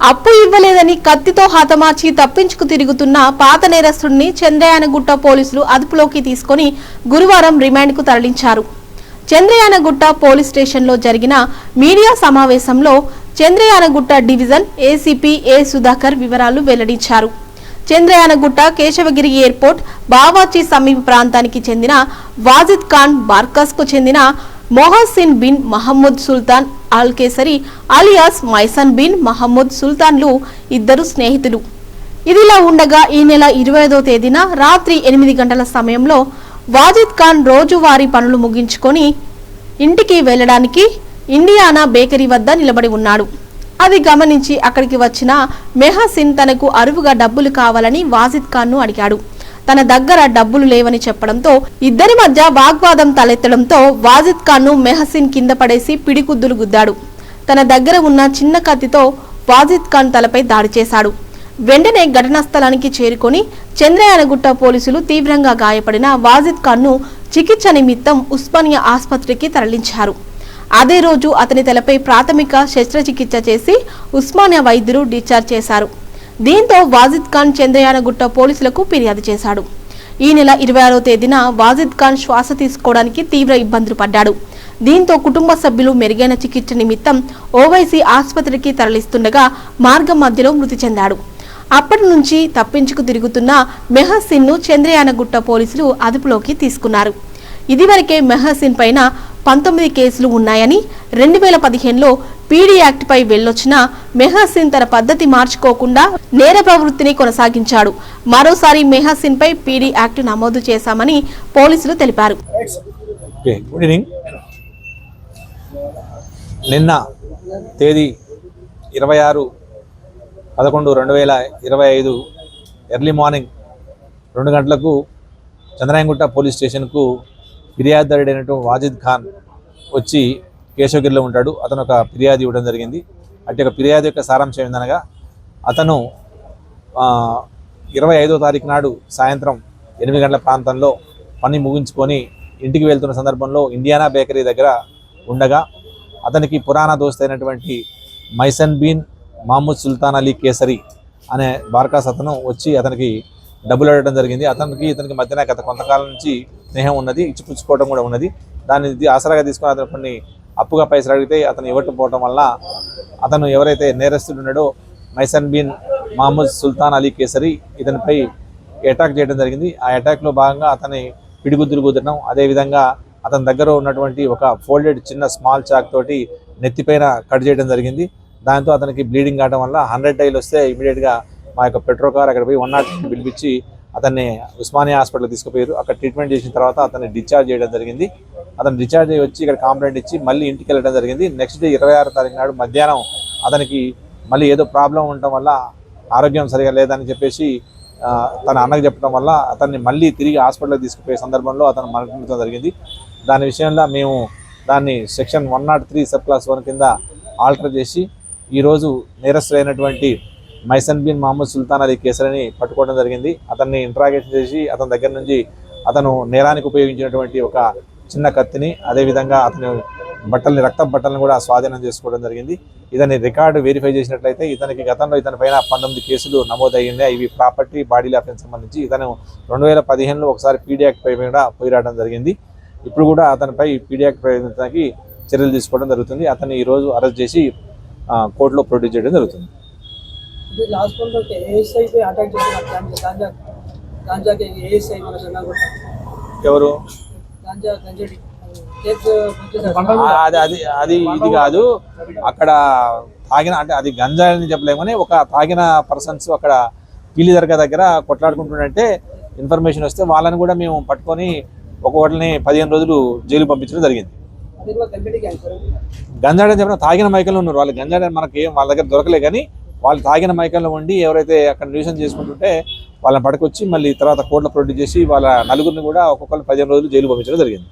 అప్పు ఇవ్వలేదని కత్తితో హతమార్చి తప్పించుకు తిరుగుతున్న పాత నేరస్తుడిని చంద్రయానగుట్ట పోలీసులు అదుపులోకి తీసుకొని గురువారం రిమాండ్కు తరలించారు. చంద్రయానగుట్ట పోలీస్ స్టేషన్లో జరిగిన మీడియా సమావేశంలో Chandrayangutta division ACP A Sudhakar వివరాలు వెల్లడించారు. చంద్రయానగుట్ట కేశవగిరి ఎయిర్పోర్ట్ బావాచి సమీప ప్రాంతానికి చెందిన వాజిద్ ఖాన్ బార్కస్కు చెందిన మొహసిన్ బిన్ మహమ్మద్ సుల్తాన్ ఆల్ కేసరి అలియాస్ మైసన్ బిన్ మహమ్మద్ సుల్తాన్లు ఇద్దరు స్నేహితులు. ఇదిలా ఉండగా ఈ నెల ఇరవై ఐదో తేదీన రాత్రి ఎనిమిది గంటల సమయంలో వాజిద్ ఖాన్ రోజువారీ పనులు ముగించుకొని ఇంటికి వెళ్ళడానికి ఇండియానా బేకరీ వద్ద నిలబడి ఉన్నాడు. అది గమనించి అక్కడికి వచ్చిన మెహసిన్ తనకు అరువుగా డబ్బులు కావాలని వాజిద్ ఖాన్ను అడిగాడు. తన దగ్గర డబ్బులు లేవని చెప్పడంతో ఇద్దరి మధ్య వాగ్వాదం తలెత్తడంతో వాజిద్ ఖాన్ను మెహసిన్ కింద పడేసి పిడికుద్దులు గుద్దాడు. తన దగ్గర ఉన్న చిన్న కత్తితో వాజిద్ ఖాన్ తలపై దాడి చేశాడు. వెంటనే ఘటనా స్థలానికి చేరుకొని చంద్రయానగుట్ట పోలీసులు తీవ్రంగా గాయపడిన వాజిద్ ఖాన్ను చికిత్స నిమిత్తం ఉస్మానియా ఆసుపత్రికి తరలించారు. అదే రోజు అతని తలపై ప్రాథమిక శస్త్రచికిత్స చేసి ఉస్మానియా వైద్యులు డిశ్చార్జ్ చేశారు. దీంతో వాజిద్ ఖాన్ చంద్రయానగుట్ట పోలీసులకు ఫిర్యాదు చేశాడు. ఈ నెల ఇరవై ఆరో తేదీన వాజిద్ ఖాన్ శ్వాస తీసుకోవడానికి తీవ్ర ఇబ్బందులు పడ్డాడు. దీంతో కుటుంబ సభ్యులు మెరుగైన చికిత్స నిమిత్తం ఓవైసీ ఆసుపత్రికి తరలిస్తుండగా మార్గం మధ్యలో మృతి చెందాడు. అప్పటి నుంచి తప్పించుకు తిరుగుతున్న మెహసిన్ను చంద్రయానగుట్ట పోలీసులు అదుపులోకి తీసుకున్నారు. ఇదివరకే మెహసిన్ పైన పంతొమ్మిది కేసులు ఉన్నాయని రెండు వేల పదిహేనులో పీడీ యాక్ట్పై పై మెహసిన్ తన పద్ధతి మార్చుకోకుండా నేర ప్రవృత్తిని కొనసాగించాడు. మరోసారి మెహసిన్ పై పీడీ యాక్ట్ నమోదు చేశామని పోలీసులు తెలిపారు. గుడ్ ఈవినింగ్ నిన్న తేదీ ఇరవై ఆరు పదకొండు రెండు వేల ఇరవై ఐదు ఎర్లీ మార్నింగ్ రెండు గంటలకు చంద్రాయంగుట్ట పోలీస్ స్టేషన్కు ఫిర్యాదుదారుడైనటువంటి వాజిద్ ఖాన్ వచ్చి కేశవగిరిలో ఉంటాడు. అతను ఒక ఫిర్యాదు ఇవ్వడం జరిగింది. అటు ఒక ఫిర్యాదు యొక్క సారాంశం ఏందనగా అతను ఇరవై ఐదో తారీఖు నాడు సాయంత్రం ఎనిమిది గంటల ప్రాంతంలో పని ముగించుకొని ఇంటికి వెళ్తున్న సందర్భంలో ఇండియానా బేకరీ దగ్గర ఉండగా అతనికి పురాణ దోస్త అయినటువంటి మైసన్ బీన్ మహమ్మద్ సుల్తాన్ అలీ కేసరి అనే బార్కాస్ అతను వచ్చి అతనికి డబ్బులు అడగడం జరిగింది. అతనికి ఇతనికి మధ్యన గత కొంతకాలం నుంచి స్నేహం ఉన్నది ఇచ్చిపుచ్చుకోవడం కూడా ఉన్నది. దాన్ని ఆసరాగా తీసుకొని అతను కొన్ని అప్పుగా పైసలు అడిగితే అతను ఇవ్వకపోవడం వల్ల అతను ఎవరైతే నేరస్తుడు ఉన్నాడో మైసన్ బిన్ మహమ్మద్ సుల్తాన్ అలీ కేసరి ఇతనిపై అటాక్ చేయడం జరిగింది. ఆ అటాక్లో భాగంగా అతని పిడిగుద్దులు కుదరడం అదేవిధంగా అతని దగ్గర ఉన్నటువంటి ఒక ఫోల్డెడ్ చిన్న స్మాల్ చాక్ తోటి నెత్తిపైన కట్ చేయడం జరిగింది. దాంతో అతనికి బ్లీడింగ్ కావడం వల్ల హండ్రెడ్ డైల్ వస్తే ఇమీడియట్గా మా యొక్క పెట్రోల్ కార్ అక్కడ పోయి వన్ నాట్ పిలిపించి అతన్ని ఉస్మానియా హాస్పిటల్ తీసుకుపోయారు. అక్కడ ట్రీట్మెంట్ చేసిన తర్వాత అతన్ని డిశ్చార్జ్ చేయడం జరిగింది. అతను డిశ్చార్జ్ అయ్యి వచ్చి ఇక్కడ కాంప్లైంట్ ఇచ్చి మళ్ళీ ఇంటికి వెళ్ళడం జరిగింది. నెక్స్ట్ డే ఇరవై ఆరు తారీఖు నాడు మధ్యాహ్నం అతనికి మళ్ళీ ఏదో ప్రాబ్లం ఉండటం వల్ల ఆరోగ్యం సరిగా లేదని చెప్పేసి తన అన్నకు చెప్పడం వల్ల అతన్ని మళ్ళీ తిరిగి హాస్పిటల్కి తీసుకుపోయే సందర్భంలో అతను మరణించడం జరిగింది. దాని విషయంలో మేము దాన్ని section one nought three sub class one కింద ఆల్టర్ చేసి ఈరోజు నేరస్తులైనటువంటి మైసన్ బిన్ మహమ్మద్ సుల్తాన్ అలీ కేసరిని పట్టుకోవడం జరిగింది. అతన్ని ఇంట్రాగేషన్ చేసి అతని దగ్గర నుంచి అతను నేరానికి ఉపయోగించినటువంటి ఒక చిన్న కత్తిని అదేవిధంగా అతని బట్టల్ని రక్త బట్టలను కూడా స్వాధీనం చేసుకోవడం జరిగింది. ఇతని రికార్డు వెరిఫై చేసినట్లయితే ఇతనికి గతంలో ఇతని పైన పంతొమ్మిది కేసులు నమోదయ్యాయి ఇవి ప్రాపర్టీ బాడీ అఫెన్స్ సంబంధించి ఇతను రెండు వేల పదిహేనులో ఒకసారి పీడియాక్ పై కూడా పోయి రావడం జరిగింది. ఇప్పుడు కూడా అతనిపై పీడియాక్ ప్రయోజనానికి చర్యలు తీసుకోవడం జరుగుతుంది. అతన్ని ఈరోజు అరెస్ట్ చేసి కోర్టులో ప్రొడ్యూస్ చేయడం జరుగుతుంది. ఇది లాస్ట్ వన్ అంటే ఏఎస్ఐ పై అటాక్ చేసిన గాంజా గాంజా గాంజాకి ఏఎస్ఐ మన సంఘం ఎవరు? గాంజా గంజడి అది అది అది ఇది కాదు. అక్కడ తాగిన అంటే అది గంజా అని చెప్పలేము కానీ ఒక తాగిన పర్సన్స్ అక్కడ కీలి దర్గా దగ్గర కొట్లాడుకుంటుంటే ఇన్ఫర్మేషన్ వస్తే వాళ్ళని కూడా మేము పట్టుకొని ఒక ఒకటిని పదిహేను రోజులు జైలు పంపించడం జరిగింది. గంజాడని చెప్పిన తాగిన మైకంలో ఉన్నారు. వాళ్ళు గంజాడని మనకి ఏం వాళ్ళ దగ్గర దొరకలే కానీ వాళ్ళు తాగిన మైకంలో ఉండి ఎవరైతే అక్కడ న్యూసన్ చేసుకుంటుంటే వాళ్ళని పట్టుకొచ్చి మళ్ళీ తర్వాత కోర్టులో ప్రొడ్యూస్ చేసి వాళ్ళ నలుగురిని కూడా ఒక్కొక్కరు పదిహేను రోజులు జైలు పంపించడం జరిగింది.